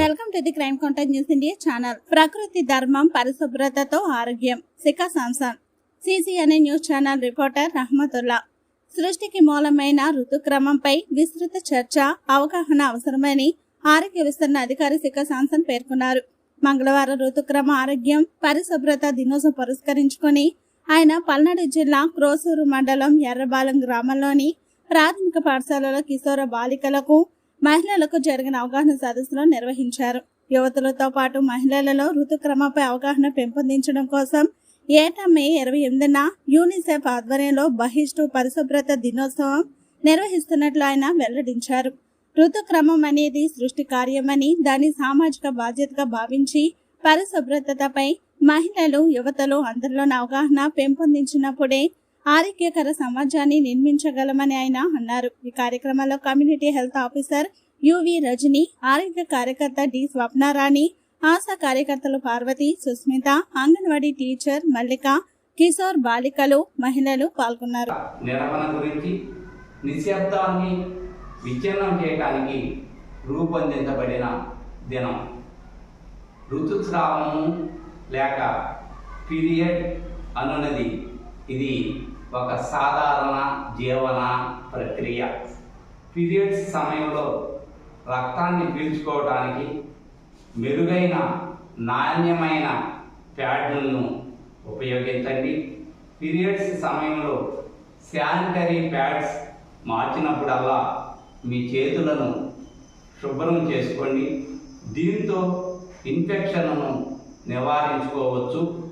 Welcome to the crime contact news India channel. ప్రకృతి ధర్మం పరిశుభ్రతతో ఆరోగ్యం. Shikha Samson CCNA news channel reporter Rahamatulla. సృష్టికి మూలమైన ఋతుక్రమంపై విస్తృత చర్చ అవగాహన అవసరమని ఆరోగ్య విస్తరణ అధికారి శిఖా సాంసన్ పేర్కొన్నారు. మంగళవారం ఋతుక్రమ ఆరోగ్యం పరిశుభ్రత దినోత్సవం పురస్కరించుకొని ఆయన పల్నాడు జిల్లా క్రోసూరు మండలం ఎర్రబాలెం గ్రామంలోని ప్రాథమిక పాఠశాలలో కిశోర బాలికలకు మహిళలకు జరిగిన అవగాహన సదస్సులో నిర్వహించారు. యువతులతో పాటు మహిళలలో ఋతుక్రమపై అవగాహన పెంపొందించడం కోసం ఏటా మే ఇరవై ఎనిమిదిన యూనిసెఫ్ ఆధ్వర్యంలో బహిష్టు పరిశుభ్రత దినోత్సవం నిర్వహిస్తున్నట్లు ఆయన వెల్లడించారు. ఋతుక్రమం అనేది సృష్టి కార్యమని దాని సామాజిక బాధ్యతగా భావించి పరిశుభ్రతపై మహిళలు యువతలు అందరిలోని అవగాహన పెంపొందించినప్పుడే ఆరోగ్యకర సమాజాన్ని నిర్మించగలమని ఆయన అన్నారు. ఈ కార్యక్రమంలో community health officer UV Rajani ఆరోగ్య కార్యకర్త డి స్వప్నారాణి ఆశా కార్యకర్తలు పార్వతి సుస్మిత అంగన్వాడీ టీచర్ మల్లిక కిషోర్ బాలికలు మహిళలు పాల్గొన్నారు. నిర్వహణ గురించి నిశ్శబ్దాన్ని విచ్ఛిన్నం చేయడానికి రూపొందించబడిన దినం. ఋతుస్రావము లేక పీరియడ్ అనున్నది ఇది ఒక సాధారణ జీవన ప్రక్రియ. పీరియడ్స్ సమయంలో రక్తాన్ని పీల్చుకోవడానికి మెరుగైన నాణ్యమైన ప్యాడ్లను ఉపయోగించండి. పీరియడ్స్ సమయంలో శానిటరీ ప్యాడ్స్ మార్చినప్పుడల్లా మీ చేతులను శుభ్రం చేసుకోండి. దీంతో ఇన్ఫెక్షన్ను నివారించుకోవచ్చు.